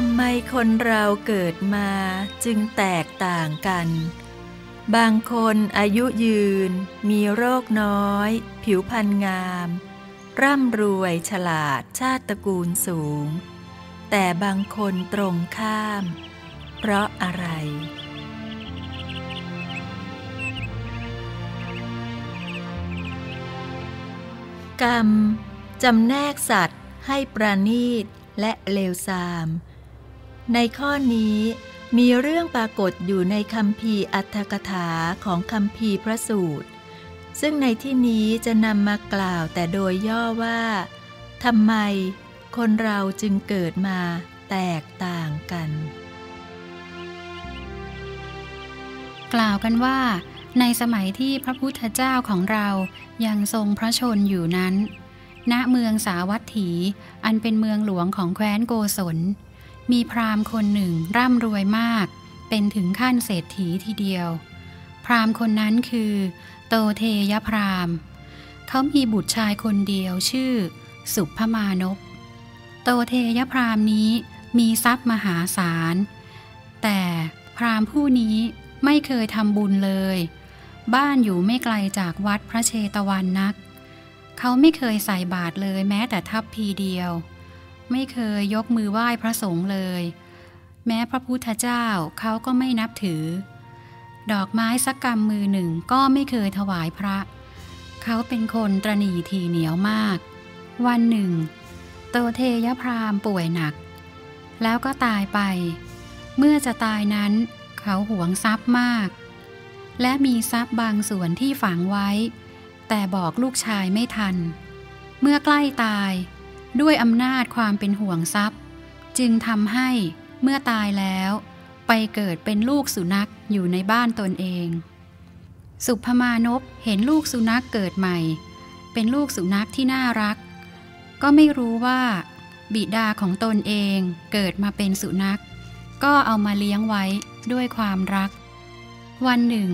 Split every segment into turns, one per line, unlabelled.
ทำไมคนเราเกิดมาจึงแตกต่างกัน บางคนอายุยืน มีโรคน้อย ผิวพรรณงาม ร่ำรวยฉลาดชาติตระกูลสูง แต่บางคนตรงข้าม เพราะอะไร กรรมจำแนกสัตว์ให้ประณีตและเลวทราม ในข้อนี้มีเรื่องปรากฏอยู่ในคำพีอัตถกถาของคำพีพระสูตร ซึ่งในที่นี้จะนำมากล่าวแต่โดยย่อว่าทำไมคนเราจึงเกิดมาแตกต่างกัน
กล่าวกันว่า ในสมัยที่พระพุทธเจ้าของเรายังทรงพระชนอยู่นั้น ณเมืองสาวัตถี อันเป็นเมืองหลวงของแคว้นโกศล มีพราหมณ์คนหนึ่งร่ำรวยมาก เป็นถึงขั้นเศรษฐีทีเดียว พราหมณ์คนนั้นคือ โตเทยพราหมณ์ เขามีบุตรชายคนเดียวชื่อ สุภมานพโตเทยพราหมณ์นี้มีทรัพย์มหาศาล แต่พราหมณ์ผู้นี้ไม่เคยทำบุญเลย บ้านอยู่ไม่ไกลจากวัดพระเชตวันนัก เขาไม่เคยใส่บาตรเลยแม้แต่ทัพพีเดียว ไม่เคยยกมือไหว้พระสงฆ์เลย แม้พระพุทธเจ้าเขาก็ไม่นับถือ ดอกไม้สักกรรมมือหนึ่งก็ไม่เคยถวายพระ เขาเป็นคนตรณีทีเหนียวมาก วันหนึ่ง โตเทยพรามป่วยหนัก แล้วก็ตายไป เมื่อจะตายนั้น เขาหวงทรัพย์มาก และมีทรัพย์บางส่วนที่ฝังไว้ แต่บอกลูกชายไม่ทัน เมื่อใกล้ตาย ด้วยอำนาจความเป็นห่วงทรัพย์ จึงทำให้เมื่อตายแล้ว ไปเกิดเป็นลูกสุนัขอยู่ในบ้านตนเอง สุภมานพเห็นลูกสุนัขเกิดใหม่ เป็นลูกสุนัขที่น่ารัก ก็ไม่รู้ว่าบิดาของตนเองเกิดมาเป็นสุนัข ก็เอามาเลี้ยงไว้ด้วยความรัก วันหนึ่ง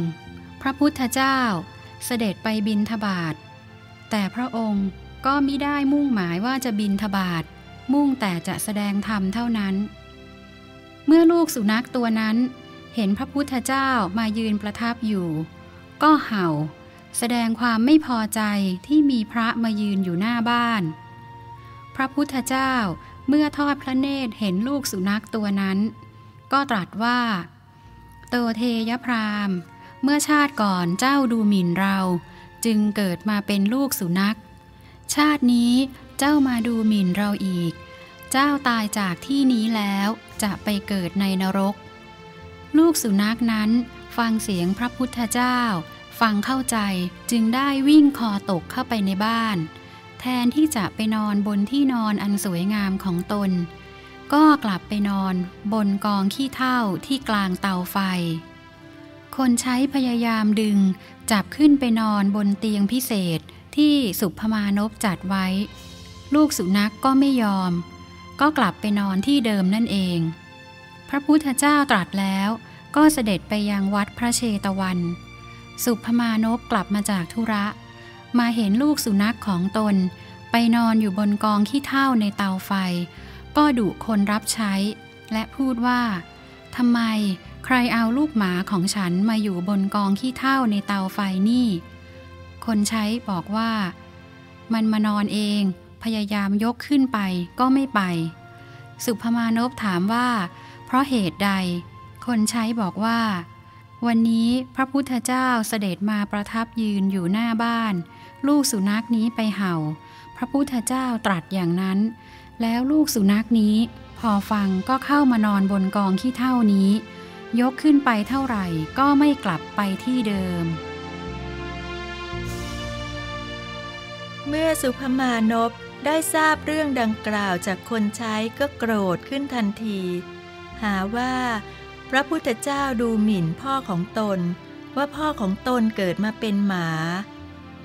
พระพุทธเจ้าเสด็จไปบินทบาทแต่พระองค์ ก็มิได้มุ่งหมายว่าจะบินทบาทมุ่งแต่จะแสดงธรรมเท่านั้น เมื่อลูกสุนัขตัวนั้น เห็นพระพุทธเจ้ามายืนประทับอยู่ ก็เห่า แสดงความไม่พอใจที่มีพระมายืนอยู่หน้าบ้าน พระพุทธเจ้าเมื่อทอดพระเนตรเห็นลูกสุนัขตัวนั้น ก็ตรัสว่า โตเทยพรามเมื่อชาติก่อนเจ้าดูหมิ่นเรา จึงเกิดมาเป็นลูกสุนัข ชาตินี้เจ้ามาดูหมิ่นเราอีก เจ้าตายจากที่นี้แล้วจะไปเกิดในนรก ลูกสุนัขนั้นฟังเสียงพระพุทธเจ้า ฟังเข้าใจจึงได้วิ่งคอตกเข้าไปในบ้าน แทนที่จะไปนอนบนที่นอนอันสวยงามของตน ก็กลับไปนอนบนกองขี้เถ้าที่กลางเตาไฟ คนใช้พยายามดึงจับขึ้นไปนอนบนเตียงพิเศษ ที่สุภมานพจัดไว้ ลูกสุนัขกก็ไม่ยอม ก็กลับไปนอนที่เดิมนั่นเอง พระพุทธเจ้าตรัสแล้วก็เสด็จไปยังวัดพระเชตวัน สุภมานพกลับมาจากธุระ มาเห็นลูกสุนัขของตน ไปนอนอยู่บนกองขี้เถ้าในเตาไฟ ก็ดุคนรับใช้ และพูดว่าทำไมใครเอาลูกหมาของฉันมาอยู่บนกองขี้เถ้าในเตาไฟนี่ คนใช้บอกว่า มันมานอนเอง พยายามยกขึ้นไปก็ไม่ไป สุภมานพถามว่า เพราะเหตุใด คนใช้บอกว่า วันนี้พระพุทธเจ้าเสด็จมาประทับยืนอยู่หน้าบ้าน ลูกสุนัขนี้ไปเห่า พระพุทธเจ้าตรัสอย่างนั้น แล้วลูกสุนัขนี้ พอฟังก็เข้ามานอนบนกองขี้เท่านี้ ยกขึ้นไปเท่าไหร่ก็ไม่กลับไปที่เดิม
เมื่อสุภมานพได้ทราบเรื่องดังกล่าวจากคนใช้ก็โกรธขึ้นทันที หาว่า พระพุทธเจ้าดูหมิ่นพ่อของตน ว่าพ่อของตนเกิดมาเป็นหมา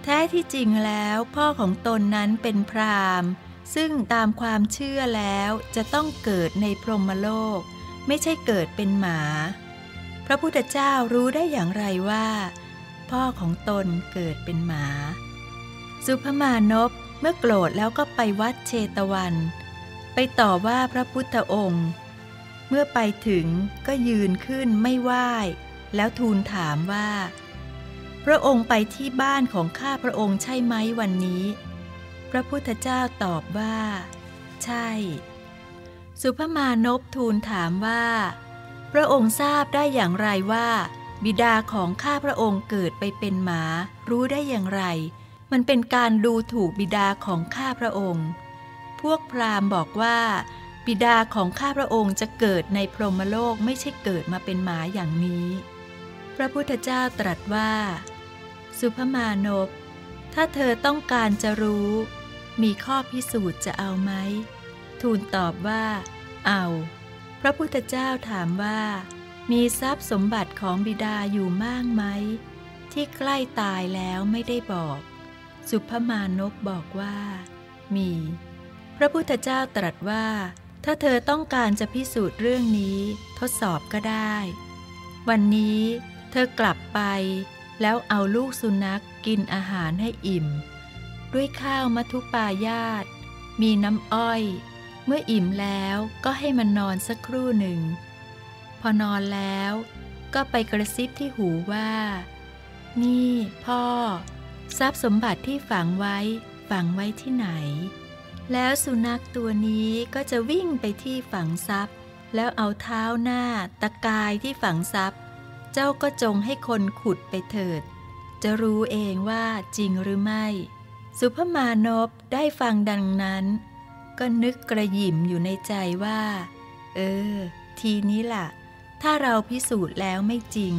แท้ที่จริงแล้วพ่อของตนนั้นเป็นพรามซึ่งตามความเชื่อแล้วจะต้องเกิดในพรหมโลก ไม่ใช่เกิดเป็นหมา พระพุทธเจ้ารู้ได้อย่างไรว่า พ่อของตนเกิดเป็นหมา สุภมานพเมื่อโกรธแล้วก็ไปวัดเชตวัน ไปต่อว่าพระพุทธองค์ เมื่อไปถึงก็ยืนขึ้นไม่ไหว้ แล้วทูลถามว่า พระองค์ไปที่บ้านของข้าพระองค์ใช่ไหมวันนี้ พระพุทธเจ้าตอบว่า ใช่ สุภมานพทูลถามว่า พระองค์ทราบได้อย่างไรว่า บิดาของข้าพระองค์เกิดไปเป็นหมา รู้ได้อย่างไร มันเป็นการดูถูกบิดาของข้าพระองค์ พวกพราหมณ์บอกว่า บิดาของข้าพระองค์จะเกิดในพรหมโลกไม่ใช่เกิดมาเป็นหมาอย่างนี้ พระพุทธเจ้าตรัสว่า สุภมานพ ถ้าเธอต้องการจะรู้ มีข้อพิสูจน์จะเอาไหม ทูลตอบว่า เอา พระพุทธเจ้าถามว่า มีทรัพย์สมบัติของบิดาอยู่มากไหม ที่ใกล้ตายแล้วไม่ได้บอก สุภมานพบอกว่า มี พระพุทธเจ้าตรัสว่า ถ้าเธอต้องการจะพิสูจน์เรื่องนี้ ทดสอบก็ได้ วันนี้เธอกลับไป แล้วเอาลูกสุนัขกินอาหารให้อิ่ม ด้วยข้าวมัทุปายาต มีน้ำอ้อย เมื่ออิ่มแล้วก็ให้มันนอนสักครู่หนึ่ง พอนอนแล้วก็ไปกระซิบที่หูว่า นี่พ่อ ทรัพย์สมบัติที่ฝังไว้ ฝังไว้ที่ไหน แล้วสุนัขตัวนี้ก็จะวิ่งไปที่ฝังทรัพย์ แล้วเอาเท้าหน้า ตะกายที่ฝังทรัพย์ เจ้าก็จงให้คนขุดไปเถิด จะรู้เองว่าจริงหรือไม่ สุภมานพได้ฟังดังนั้น ก็นึกกระยิมอยู่ในใจว่า เออ ทีนี้ล่ะ ถ้าเราพิสูจน์แล้วไม่จริง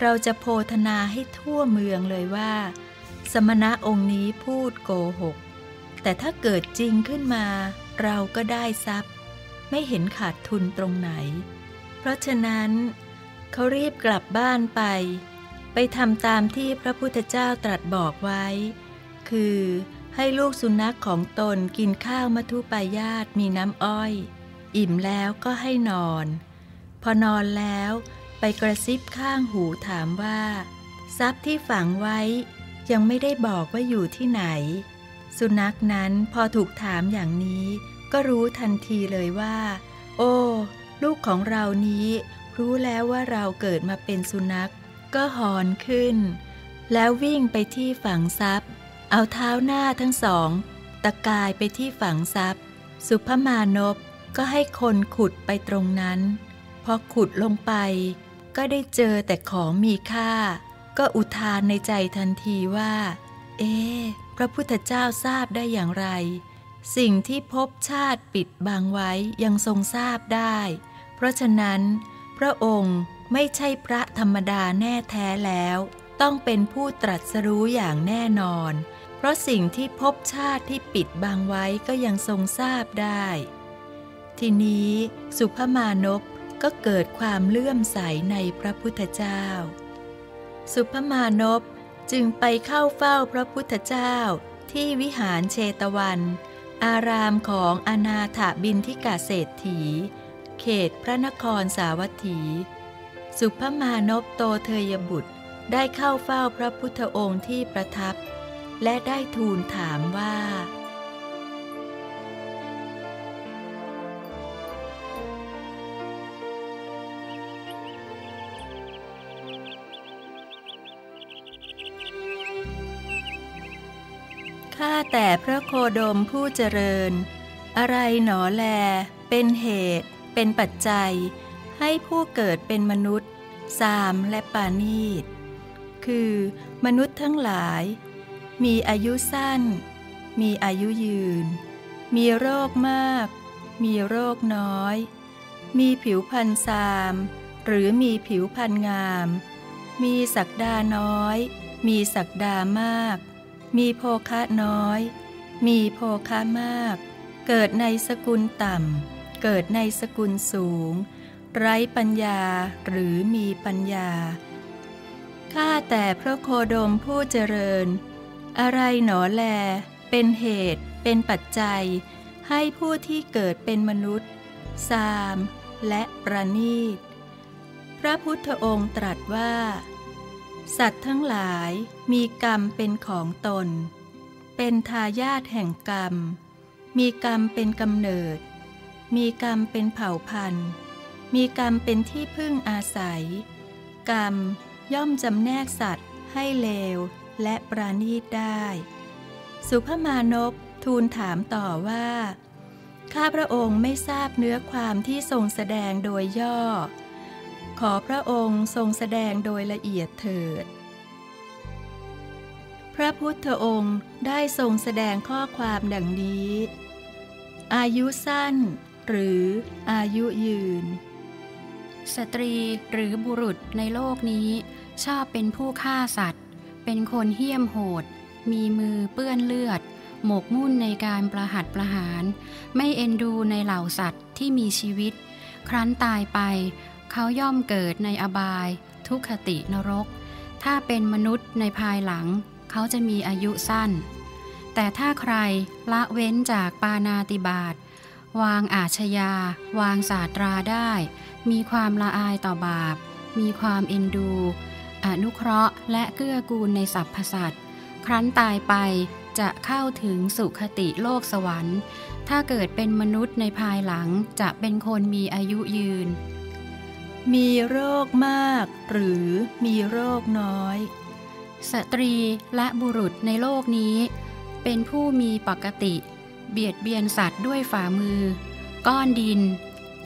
เราจะโพธนาให้ทั่วเมืองเลยว่า สมณะองค์นี้พูดโกหก แต่ถ้าเกิดจริงขึ้นมา เราก็ได้ทรัพย์ ไม่เห็นขาดทุนตรงไหน เพราะฉะนั้น เขารีบกลับบ้านไป ไปทำตามที่พระพุทธเจ้าตรัสบอกไว้ คือให้ลูกสุนัขของตนกินข้าวมัทุปายาตมีน้ำอ้อย อิ่มแล้วก็ให้นอน พอนอนแล้วไปกระซิบข้างหูถามว่า ทรัพย์ที่ฝังไว้ ยังไม่ได้บอกว่าอยู่ที่ไหน สุนัขนั้นพอถูกถามอย่างนี้ ก็รู้ทันทีเลยว่า โอ้ ลูกของเรานี้ รู้แล้วว่าเราเกิดมาเป็นสุนัข ก็หอนขึ้น แล้ววิ่งไปที่ฝังทรัพย์ เอาเท้าหน้าทั้งสอง ตะกายไปที่ฝังทรัพย์ สุภมานพก็ให้คนขุดไปตรงนั้น พอขุดลงไป ก็ได้เจอแต่ของมีค่า ก็อุทานในใจทันทีว่า เอ๊พระพุทธเจ้าทราบได้อย่างไร สิ่งที่พบชาติปิดบังไว้ยังทรงทราบได้ เพราะฉะนั้น พระองค์ไม่ใช่พระธรรมดาแน่แท้แล้ว ต้องเป็นผู้ตรัสรู้อย่างแน่นอน เพราะสิ่งที่พบชาติที่ปิดบังไว้ก็ยังทรงทราบได้ ทีนี้สุภมานพก็เกิดความเลื่อมใสในพระพุทธเจ้า สุภมานพจึงไปเข้าเฝ้าพระพุทธเจ้าที่วิหารเชตวัน อารามของอนาถบินทิกาเศรษฐี เขตพระนครสาวัตถี สุภมานพโตเทยบุตรได้เข้าเฝ้าพระพุทธองค์ที่ประทับ และได้ทูลถามว่า แต่พระโคดมผู้เจริญ อะไรหนอแล เป็นเหตุ เป็นปัจจัย ให้ผู้เกิดเป็นมนุษย์ สามและปานีต คือ มนุษย์ทั้งหลาย มีอายุสั้น มีอายุยืน มีโรคมาก มีโรคน้อย มีผิวพรรณซาม หรือมีผิวพรรณงาม มีศักดาน้อย มีศักดามาก มีโภคะน้อย มีโภคะมาก เกิดในสกุลต่ำ เกิดในสกุลสูง ไร้ปัญญาหรือมีปัญญา ข้าแต่พระโคดมผู้เจริญ อะไรหนอแล เป็นเหตุ เป็นปัจจัย ให้ผู้ที่เกิดเป็นมนุษย์สามและประณีต พระพุทธองค์ตรัสว่า สัตว์ทั้งหลายมีกรรมเป็นของตน เป็นทายาทแห่งกรรม มีกรรมเป็นกำเนิด มีกรรมเป็นเผ่าพันธุ์ มีกรรมเป็นที่พึ่งอาศัย กรรมย่อมจำแนกสัตว์ให้เลวและปราณีตได้ สุภมานพทูลถามต่อว่า ข้าพระองค์ไม่ทราบเนื้อความที่ทรงแสดงโดยย่อ ขอพระองค์ทรงแสดงโดยละเอียดเถิด พระพุทธองค์ได้ทรงแสดงข้อความดังนี้ อายุสั้น หรืออายุยืน
สตรีหรือบุรุษในโลกนี้ ชอบเป็นผู้ฆ่าสัตว์ เป็นคนเหี้ยมโหด มีมือเปื้อนเลือด หมกมุ่นในการประหัตประหาร ไม่เอ็นดูในเหล่าสัตว์ที่มีชีวิต ครั้นตายไป เขาย่อมเกิดในอบาย ทุกขตินรก ถ้าเป็นมนุษย์ในภายหลัง เขาจะมีอายุสั้น แต่ถ้าใครละเว้นจากปานาติบาตวางอาชญา วางศาสตราได้ มีความละอายต่อบาป มีความเอ็นดู อนุเคราะห์และเกื้อกูลในสรรพสัตว์ครั้นตายไปจะเข้าถึงสุขติโลกสวรรค์ ถ้าเกิดเป็นมนุษย์ในภายหลังจะเป็นคนมีอายุยืน
มีโรคมากหรือมีโรคน้อย
สตรีและบุรุษในโลกนี้ เป็นผู้มีปกติ เบียดเบียนสัตว์ด้วยฝ่ามือ ก้อนดิน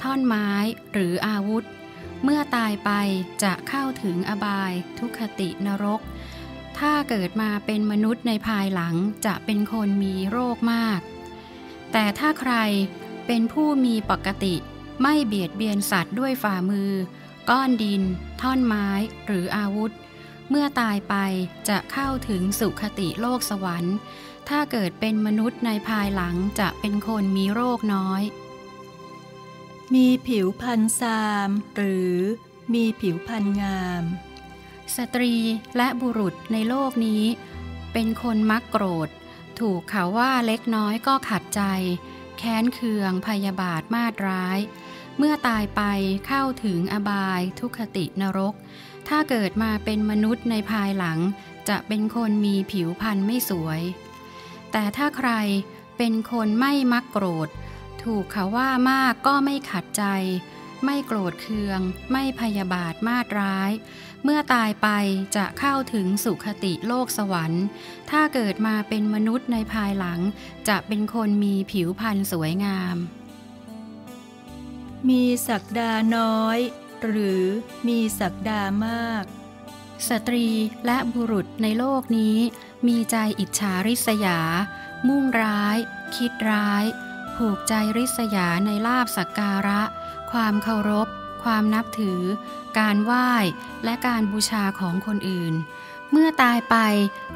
ท่อนไม้หรืออาวุธ เมื่อตายไปจะเข้าถึงอบายทุกขตินรก ถ้าเกิดมาเป็นมนุษย์ในภายหลังจะเป็นคนมีโรคมาก แต่ถ้าใครเป็นผู้มีปกติ ไม่เบียดเบียนสัตว์ด้วยฝ่ามือ ก้อนดิน ท่อนไม้ หรืออาวุธ เมื่อตายไปจะเข้าถึงสุขติโลกสวรรค์ ถ้าเกิดเป็นมนุษย์ในภายหลังจะเป็นคนมีโรคน้อย
มีผิวพรรณซาม หรือมีผิวพรรณงาม
สตรีและบุรุษในโลกนี้ เป็นคนมักโกรธ ถูกเขาว่าเล็กน้อยก็ขัดใจ แค้นเคืองพยาบาทมาดร้าย เมื่อตายไปเข้าถึงอบายทุกขตินรก ถ้าเกิดมาเป็นมนุษย์ในภายหลัง จะเป็นคนมีผิวพรรณไม่สวย แต่ถ้าใครเป็นคนไม่มักโกรธ ถูกเขาว่ามากก็ไม่ขัดใจ ไม่โกรธเคือง ไม่พยาบาทมาดร้าย เมื่อตายไปจะเข้าถึงสุขติโลกสวรรค์ ถ้าเกิดมาเป็นมนุษย์ในภายหลัง จะเป็นคนมีผิวพรรณสวยงาม
มีศักดาน้อย หรือมีศักดามาก
สตรีและบุรุษในโลกนี้ มีใจอิจฉาริษยา มุ่งร้าย คิดร้าย ผูกใจริษยาในลาบสักการะ ความเคารพ ความนับถือ การไหว้ และการบูชาของคนอื่น เมื่อตายไป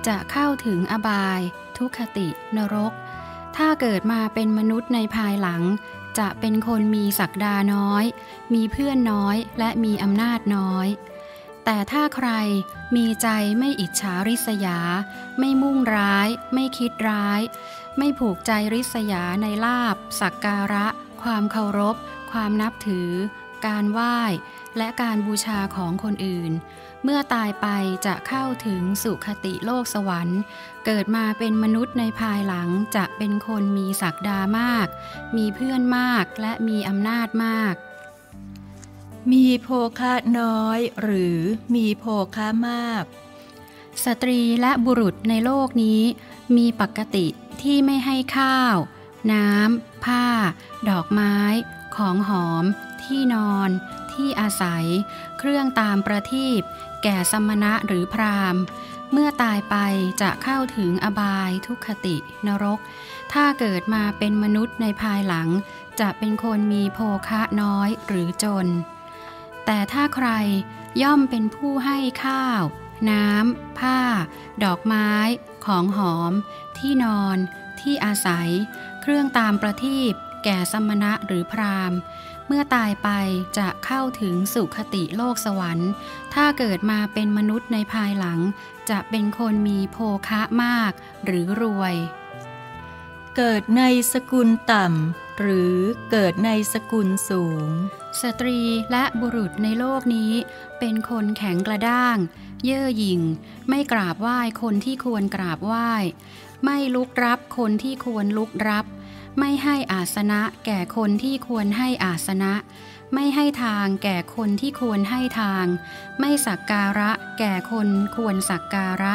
จะเข้าถึงอบาย ทุกขตินรกถ้าเกิดมาเป็นมนุษย์ในภายหลัง จะเป็นคนมีศักดาน้อย มีเพื่อนน้อยและมีอำนาจน้อย แต่ถ้าใครมีใจไม่อิจฉาริษยา ไม่มุ่งร้าย ไม่คิดร้าย ไม่ผูกใจริษยาในลาบ สักการะ ความเคารพ ความนับถือ การไหว้ และการบูชาของคนอื่น เมื่อตายไปจะเข้าถึงสุขติโลกสวรรค์ เกิดมาเป็นมนุษย์ในภายหลังจะเป็นคนมีศักดามาก มีเพื่อนมากและมีอำนาจมาก
มีโภคะน้อยหรือมีโภคะมาก
สตรีและบุรุษในโลกนี้ มีปกติที่ไม่ให้ข้าว น้ำ ผ้า ดอกไม้ ของหอม ที่นอน ที่อาศัย เครื่องตามประทีปแก่สมณะหรือพราหมณ์ เมื่อตายไปจะเข้าถึงอบายทุกขตินรก ถ้าเกิดมาเป็นมนุษย์ในภายหลัง จะเป็นคนมีโภคะน้อยหรือจน แต่ถ้าใครย่อมเป็นผู้ให้ข้าว น้ำ ผ้า ดอกไม้ ของหอม ที่นอน ที่อาศัย เครื่องตามประทีปแก่สมณะหรือพราหมณ์ เมื่อตายไปจะเข้าถึงสุขติโลกสวรรค์ ถ้าเกิดมาเป็นมนุษย์ในภายหลัง จะเป็นคนมีโภคะมากหรือรวย
เกิดในสกุลต่ำ หรือเกิดในสกุลสูง
สตรีและบุรุษในโลกนี้ เป็นคนแข็งกระด้าง เย่อหยิ่ง ไม่กราบไหว้คนที่ควรกราบไหว้ ไม่ลุกรับคนที่ควรลุกรับ ไม่ให้อาสนะแก่คนที่ควรให้อาสนะ ไม่ให้ทางแก่คนที่ควรให้ทาง ไม่สักการะแก่คนควรสักการะ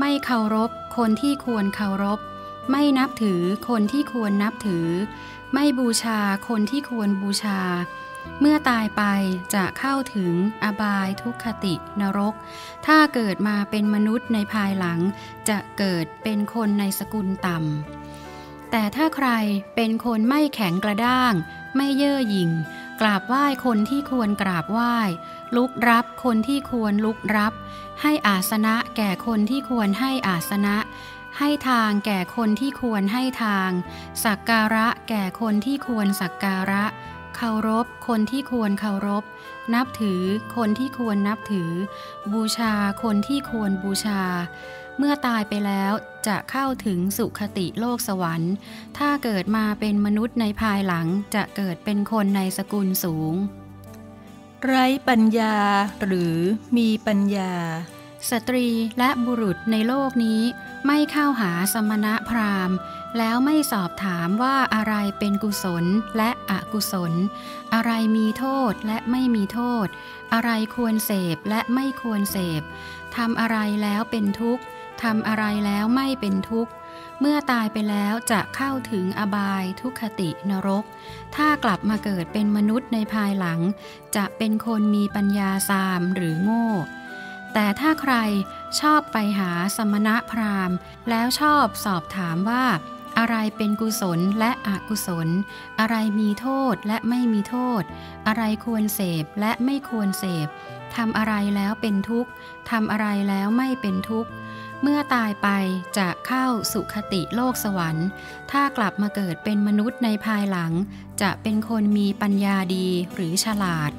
ไม่เคารพคนที่ควรเคารพ ไม่นับถือคนที่ควรนับถือ ไม่บูชาคนที่ควรบูชา เมื่อตายไปจะเข้าถึงอบายทุกขตินรก ถ้าเกิดมาเป็นมนุษย์ในภายหลัง จะเกิดเป็นคนในสกุลต่ำ แต่ถ้าใครเป็นคนไม่แข็งกระด้าง ไม่เย่อหยิ่ง กราบไหว้คนที่ควรกราบไหว้ ลุกรับคนที่ควรลุกรับ ให้อาสนะแก่คนที่ควรให้อาสนะ ให้ทางแก่คนที่ควรให้ทาง สักการะแก่คนที่ควรสักการะ เคารพคนที่ควรเคารพ นับถือคนที่ควรนับถือ บูชาคนที่ควรบูชา เมื่อตายไปแล้วจะเข้าถึงสุขติโลกสวรรค์ ถ้าเกิดมาเป็นมนุษย์ในภายหลังจะเกิดเป็นคนในสกุลสูง
ไร้ปัญญาหรือมีปัญญา
สตรีและบุรุษในโลกนี้ ไม่เข้าหาสมณะพราหมณ์ แล้วไม่สอบถามว่าอะไรเป็นกุศลและอกุศล อะไรมีโทษและไม่มีโทษ อะไรควรเสพและไม่ควรเสพทำอะไรแล้วเป็นทุกข์ ทำอะไรแล้วไม่เป็นทุกข์ เมื่อตายไปแล้วจะเข้าถึงอบายทุกขตินรก ถ้ากลับมาเกิดเป็นมนุษย์ในภายหลัง จะเป็นคนมีปัญญาสามหรือโง่ แต่ถ้าใครชอบไปหาสมณะพราหมณ์ แล้วชอบสอบถามว่า อะไรเป็นกุศลและอกุศล อะไรมีโทษและไม่มีโทษ อะไรควรเสพและไม่ควรเสพทำอะไรแล้วเป็นทุกข์ ทำอะไรแล้วไม่เป็นทุกข์ เมื่อตายไปจะเข้าสุขติโลกสวรรค์ ถ้ากลับมาเกิดเป็นมนุษย์ในภายหลัง จะเป็นคนมีปัญญาดีหรือฉลาด